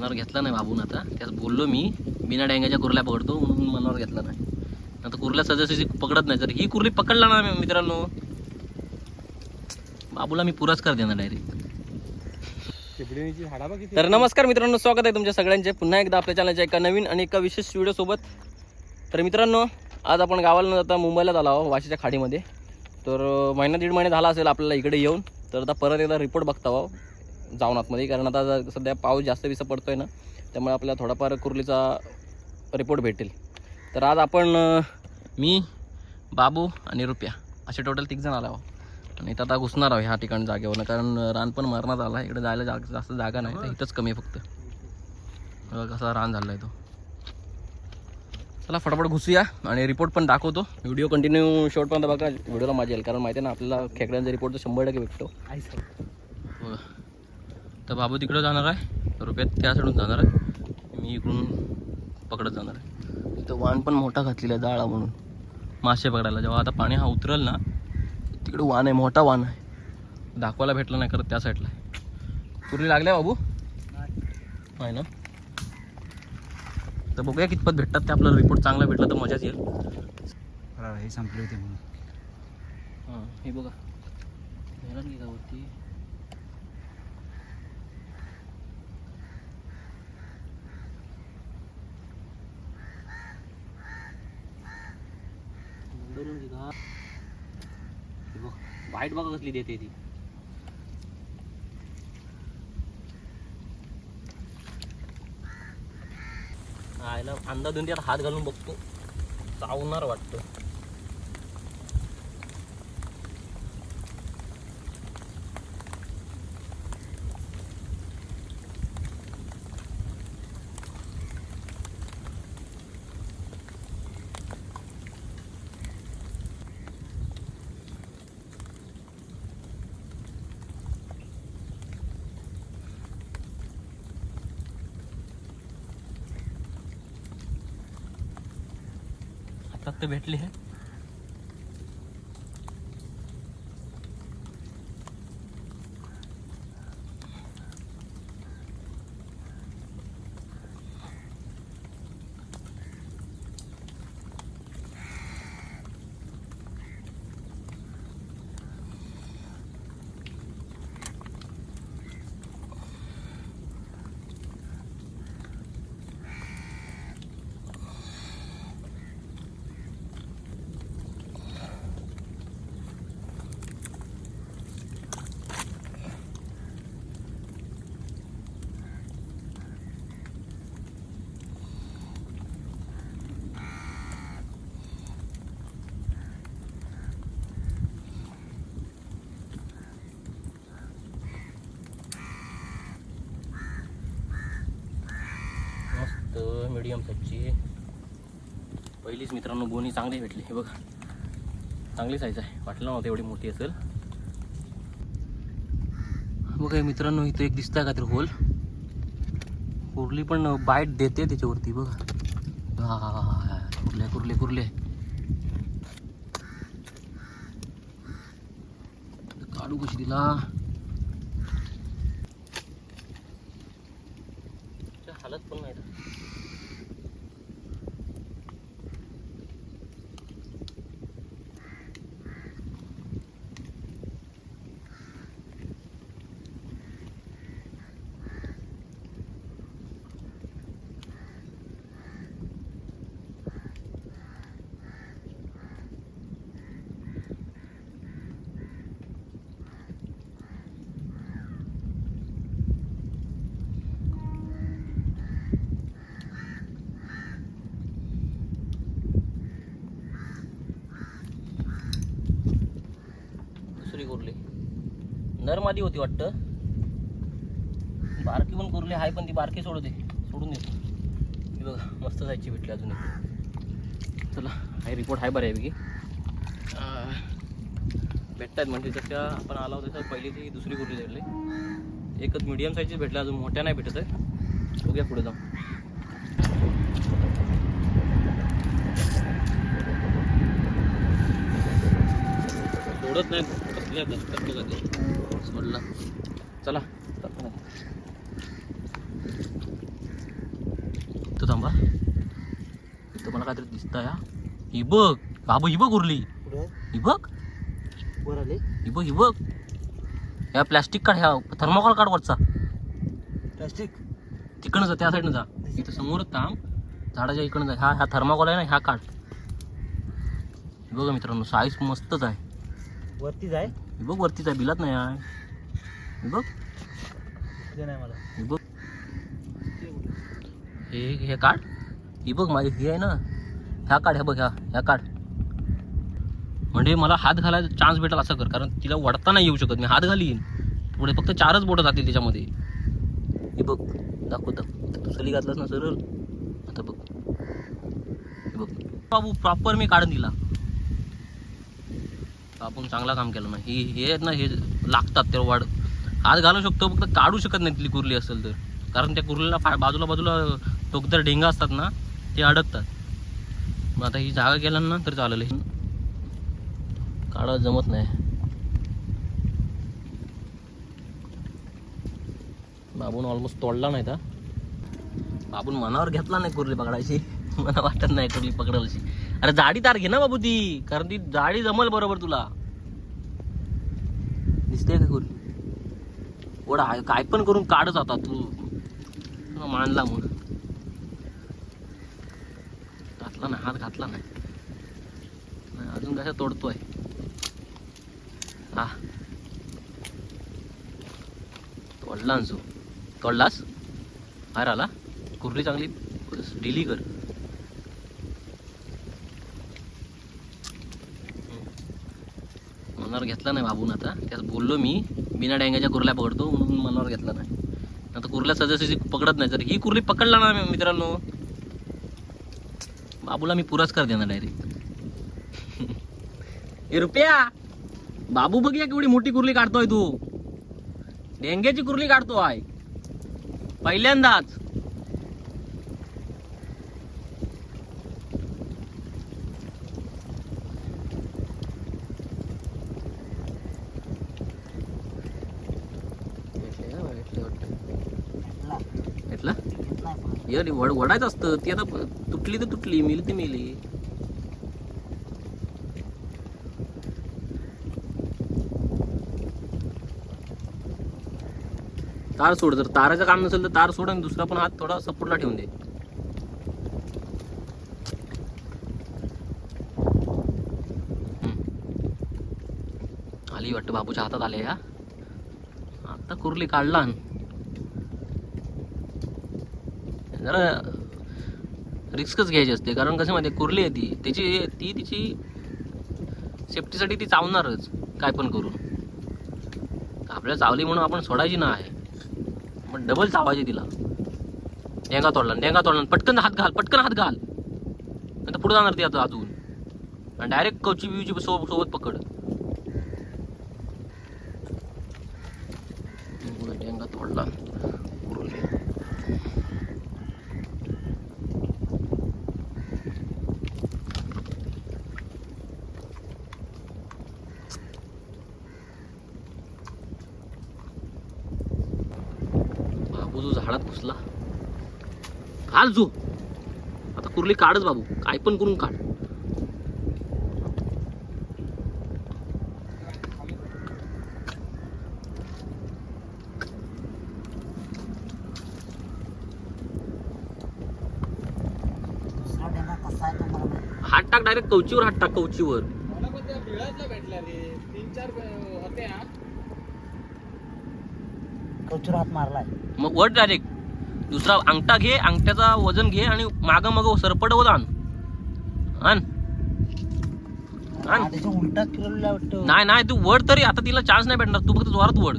मनावर घेतला नाही बाबून आता. त्यास बोललो मी बिना डेंग्याच्या कुर्ल्या पकडतो म्हणून मनावर घेतला नाही. आता कुर्ल्या सहजासहजी पकडत नाही जर ही कुर्ली पकडला ना मित्रांनो. बाबूला मी पुरस्कार देणार डायरेक्ट तर नमस्कार मित्रांनो स्वागत आहे तुमच्या सगळ्यांचे. पुन्हा एकदा आपल्या चॅनलच्या एका नवीन आणि एका विशेष व्हिडिओसोबत तर मित्रांनो आज आपण गावाला न जाता मुंबईला झाला आहो वाशीच्या खाडीमध्ये. तर महिना दीड महिना झाला असेल आपल्याला इकडे येऊन. तर आता परत एकदा रिपोर्ट बघता आहो जाऊन आतमध्ये कारण आता सध्या पाऊस जास्त विसा पडतोय ना त्यामुळे आपल्याला थोडाफार कुर्लीचा रिपोर्ट भेटेल. तर आज आपण मी बाबू आणि रुपया असे टोटल तिघ जण आला आहो आणि इथं आता घुसणार आहोत ह्या ठिकाणी जागेवर कारण रान पण मारण्यात आला. इकडे जायला जाग जास्त जागा नाही. तर इथंच कमी आहे फक्त. कसा रान झाला आहे तो. चला फटाफट घुसूया. आणि रिपोर्ट पण दाखवतो. व्हिडिओ कंटिन्यू शेवटपर्यंत बघा. व्हिडिओला मजा येईल. कारण माहिती आहे ना आपल्याला खेकड्यांचा रिपोर्ट तर शंभर टक्के भेटतो. बाबू तिकडं जाणार आहे. रुपयात त्या साईडून जाणार आहे. मी इकडून पकडत जाणार आहे. इथं वाण पण मोठा घातलेला आहे जाळा म्हणून. मासे पकडायला. जेव्हा आता पाणी हा उतरल ना तिकडे वाण आहे मोठा वाण आहे. दाखवायला भेटलं नाही करत त्या साईडला कुर्ली लागल्या बाबू? नाही ना? तर बघूया कितपत भेटतात ते. आपला रिपोर्ट चांगला भेटला तर मजाच येईल. हे संपले होते म्हणून. हां हे बघा. वरती मंडळून की का हे बघ वाईट बघा कसली देते ती. आयला अंदा देऊन त्यात हात घालून बघतो. चावणार वाटतं. भेटली आहे मस्त मिडियम साईजची पहिलीच मित्रांनो बोनी चांगली भेटली. हे बघा. चांगली साईज आहे. वाटलं नव्हतं एवढी मोठी असेल. बघा मित्रांनो इथं एक दिसतंय का तर होल कुर्ली पण बाईट देते त्याच्यावरती. बघा. हा हा हा कुर्ले कुर्ले कुर्ले. काढू कशी दिला हालत पण नाही दुसरी कुर्ली नरमादी होती वाटतं. बारकी पण कुरली आहे पण ती बारकी सोडू दे सोडून दे बघा मस्त जायची भेटली अजून एक. चला हाय रिपोर्ट आहे बऱ्यापैकी. भेटत आहेत म्हणजे जशा आपण आला होता तर पहिली ती दुसरी कुर्ली भेटली एकच मिडियम साईजची भेटली अजून मोठ्या नाही भेटत आहे. बघूया पुढे जाऊ. सोडत घेतले आता ते? चला तो थांबा. इथं मला काहीतरी दिसत या ही बघ. बाबू ही बघ उरली. ही बघ. ही बघ ही बघ. या प्लॅस्टिक काढ ह्या थर्माकॉल काढ वरचा. प्लॅस्टिक तिकडनं जा त्या साईडनं जा. इथं समोर थांब. झाडाच्या इकडनं जा. ह्या ह्या थर्माकॉल आहे ना ह्या काढ बघा मित्रांनो साईज मस्तच आहे. वरती जाय हे बघ वरतीच आहे बिलात नाही आहे. हे बघ. ते नाही मला. हे बघ. हे हे काढ. ही बघ माझी ही आहे ना. ह्या काढ ह्या बघ ह्या ह्या काढ. म्हणजे मला हात घालायचा चान्स भेटेल असं कर कारण तिला वडता नाही येऊ शकत मी हात घालीन. पुढे फक्त चारच बोटं जातील त्याच्यामध्ये हे बघ. दाखवतं तू सली घातलास ना सरळ. आता बघ. हे बघ. बाबू प्रॉपर मी काढून दिला आपण चांगला काम केलं ना ही हे आहेत ना हे लागतात तेव्हा वाढ हात घालू शकतो फक्त काढू शकत नाही तिथली कुर्ली असेल तर. कारण त्या कुर्लीला फा बाजूला बाजूला टोकदार ढेंगा असतात ना ते अडकतात. मग आता ही जागा केला ना तर चालेल. हे काढा जमत नाही. बाबून ऑलमोस्ट तोडला नाही का बाबून मनावर घेतला नाही कुर्ली पकडायची. मला वाटत नाही कुर्ली पकडायची अरे जाडी तार घे ना बाबू ती कारण ती जाडी जमल बरोबर तुला. दिसते का कुर्ली ओढा काय पण करून काढत आता तू. तुला मानला म्हणून. घातला ना हात घातला नाही. अजून कशा तोडतोय? हा. तोडला ना तोडलास? बाहेर आला? कुर्ली चांगली? डिली कर. मनावर घेतला नाही बाबून आता. त्यात बोललो मी बिना डेंग्याच्या कुर्ल्या पकडतो म्हणून मनावर घेतला नाही. आता कुर्ल्या सजासजी पकडत नाही जर ही कुर्ली पकडला ना मित्रांनो. बाबूला मी पुरस्कार देणार डायरेक्ट हे रुपया बाबू बघ या केवढी मोठी कुर्ली काढतोय तू. डेंग्याची कुर्ली काढतो आहे पहिल्यांदाच भेटला ये वड वडायचं असतं. ती आता तुटली तर तुटली मिली ती मिली. तार सोड जर ताराचं काम नसेल तर तार सोड आणि दुसरा पण हात थोडा सपोर्टला ठेवून दे. आली वाटतं बाबूच्या हातात आले या आता कुर्ली काढला न. जरा रिस्कच घ्यायची असते. कारण कसं माहिती कुर्ली आहे ती. त्याची ती तिची सेफ्टीसाठी ती चावणारच. काय पण करून. आपल्याला चावली म्हणून आपण सोडायची ना आहे. पण डबल चावायची तिला. डेंगा तोडला डेंगा तोडला. पटकन हात घाल पटकन हात घाल. नंतर पुढे जाणार ती आता अजून. आणि डायरेक्ट कवची बिवची सोबत सोबत पकड डेंगा तोडला कुर्ली बाबू जो झाडात घुसला. घाल जो. आता कुर्ली काढच बाबू. काय पण करून काढ. तो हात टाक डायरेक्ट कवचीवर हात टाक कवचीवर. कचूर हात मारलाय. मग वर डायरेक्ट दुसरा अंगठा घे अंगठ्याचा वजन घे आणि माग मग सरपट वर आण. आण. आण. हा, त्याच्या उलटा फिरवलेला वाटतं. नाही नाही तू वड तरी आता तिला चान्स नाही भेटणार. तू फक्त जोरात वड.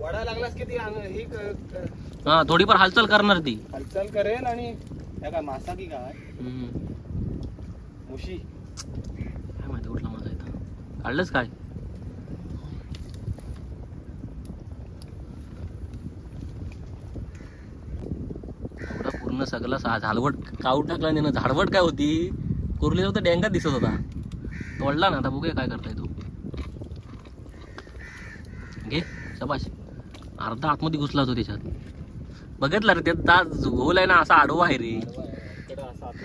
वडा लागलास की ती आण- ही क- क- हा थोडीफार हालचाल करणार ती. हालचाल करेल आणि काय मासा की? काय हम्म. मुशी. काय माहिती कुठला माझा इथं काढलंच काय? पूर्ण सगळा सा झाडवट काढून टाकला नाही ना झाडवट काय होती? कुर्ली होता डेंगा दिसत होता. तोडला ना आता बघूया काय करताय तू. घे शबाश अर्धा आतमध्ये घुसला होता त्याच्यात. बघितला रे त्यात दात गोल आहे ना असा आडवा आहे रे.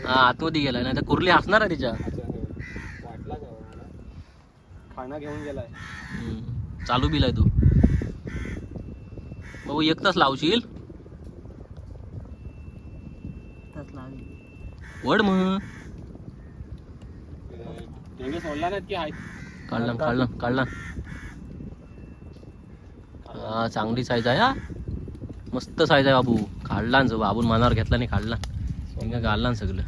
हा आतमध्ये गेलाय. नाही तर कुर्ली हसणार आहे खाना घेऊन गेलाय. चालू बिल आहे तो. भाऊ एक तास लावशील तास लागेल वड मग. सोडला नाहीत की हाय काढला काढला काढला हा चांगली साईज आहे हा. मस्त साईज आहे बाबू. काढला ना बाबून मनावर घेतला नाही काढला ఇంకా काढला ना सगळं.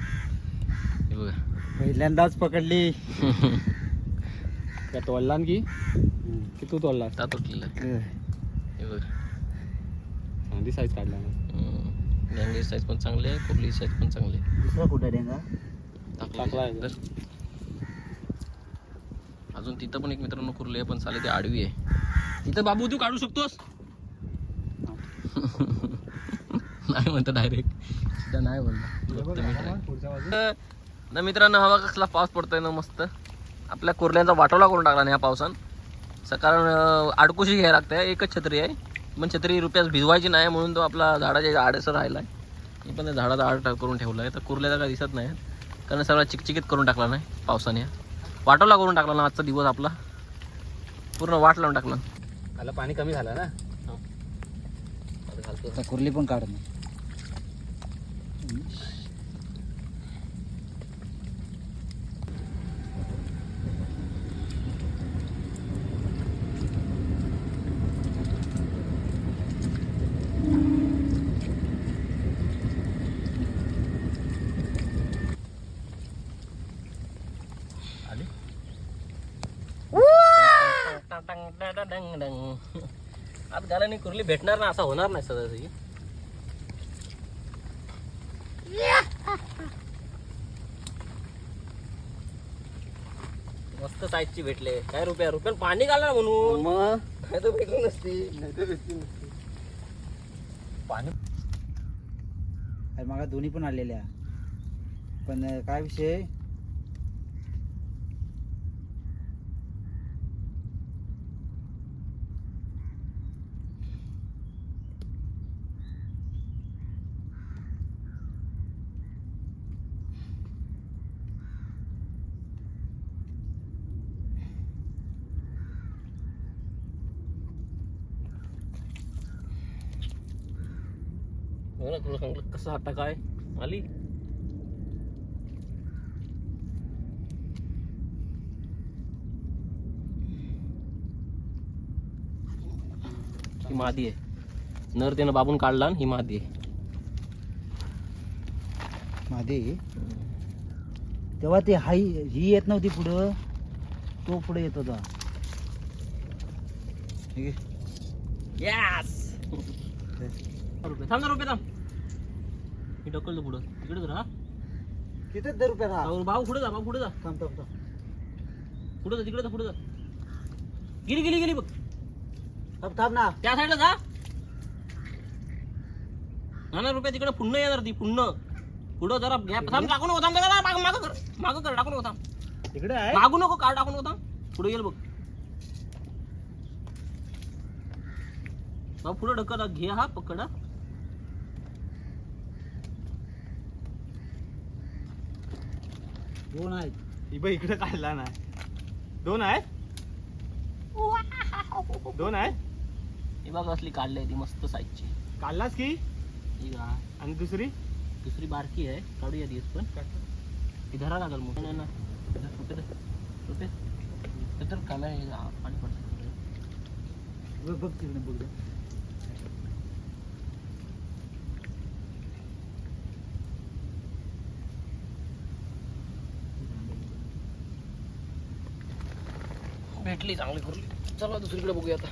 हे बघा. पहिल्यांदाच पकडली. का तोडला की? की तू तोडला? आता तुटलेलं आहे. हे बघा. चांदी साईज काढला ना. डेंगे साईज पण चांगली आहे कुर्ली साईज पण चांगली. दुसरा कुठं डेंगा टाकला आहे. तर अजून तिथं पण एक मित्रांनो कुर्ली आहे पण चालेल ते आडवी आहे. तिथं बाबू तू काढू शकतोस? नाही म्हणतो डायरेक्ट तिथं नाही बोलला तर तर मित्रांनो हवा कसला पाऊस पडतोय ना मस्त. आपल्या कुर्ल्यांचा वाटोला करून टाकला ना या पावसान. सकाळ अं, आडकुशी घ्यायला लागते एकच छत्री आहे. पण छत्री रुपयास भिजवायची नाही म्हणून तो आपला झाडाच्या आडेसर राहिला आहे मी पण त्या झाडाचा आड टाक- करून ठेवला आहे तर कुर्ल्याचा काय दिसत नाही. कारण सगळा चिकचिकीत करून टाकला नाही पावसाने. वाटोला करून टाकला ना आजचा दिवस आपला. पूर्ण वाट लावून टाकला. त्याला पाणी कमी झालं ना? आता कुर्ली पण काढ आली आज गाल्याने कुर्ली भेटणार ना असं होणार नाही सगळं मस्त साईजची भेटले. काय रुपया? रुपयाला पाणी घालणार म्हणून. मग? नाही तर भेटली नसती. पाणी अरे मागा दोन्ही पण आलेल्या. पण काय विषय? ना तुला सांगितलं कसं आता काय? आली? ही मादी आहे. नर त्यानं बाबून काढला ही मादी आहे. मादी? तेव्हा ते हाई ही येत नव्हती पुढं. तो पुढे येत होता. ठीक आहे. यस थांब ना रुपये थांब. मी ढकलतो पुढं. तिकडे जरा किती दर रुपये राहा भाऊ पुढे जा भाऊ पुढे जा. थांब थांब थांब. पुढे जा तिकडे जा पुढे जा. गेली गेली गेली बघ. थांब थांब ना. त्या साईडला जा. ना ना रुपये तिकडे पुन्हा येणार ती पुन्हा. पुढं जरा गॅप थांब टाकू नको थांब जरा मागं मागं कर मागं कर टाकू नको थांब तिकडे आहे? मागू नको कार टाकू नको थांब पुढे गेल बघ. भाऊ पुढे ढकल घे हा पकड हा. दोन आहेत. इबा इकडे काढला ना. दोन आहे दोन आहे हे बघ असली काढली ती मस्त साईजची काढलास की? ही गा आणि दुसरी? दुसरी बारकी आहे. काढूया दिस पण. ती धरा लागल मग. नाही ना. रुपये धर, तर कॅमेरा पाणी पडतं. बघ बघ तिकडे बघ भेटली चांगली कुर्ली. चला दुसरीकडे बघूया आता.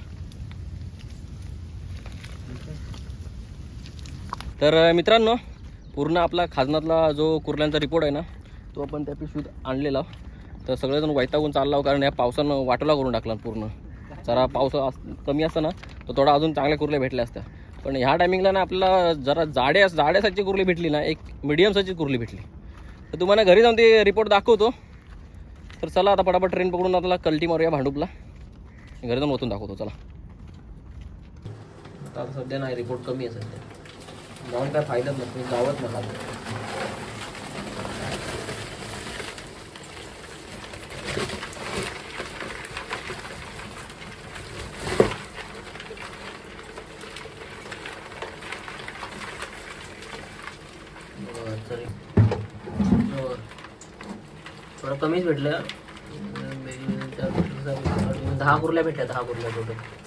तर मित्रांनो पूर्ण आपला खाजनातला जो कुर्ल्यांचा रिपोर्ट आहे ना तो आपण त्या पिशवीत आणलेला. तर सगळेजण वैतागून चालला कारण या पावसानं वाटोला करून टाकला पूर्ण. जरा पाऊस अस- कमी असतं ना तर थोडा अजून चांगल्या कुर्ल्या भेटल्या असत्या. पण ह्या टायमिंगला ना आपल्याला जरा जाड्या जाड्यासाची कुर्ली भेटली ना एक मिडियम साईजची कुर्ली भेटली. तर तुम्हाला घरी जाऊन ते रिपोर्ट दाखवतो. तर चला आता पटापट ट्रेन पकडून आपल्याला कल्टी मारूया भांडूपला. घरी जाऊन ओतून दाखवतो चला. आता सध्या नाही रिपोर्ट कमी आहे सध्या. जाऊन काय फायदाच नसतो गावात नका कमीच भेटलं. दहा कुर्ल्या भेटल्या दहा कुर्ल्या टोटल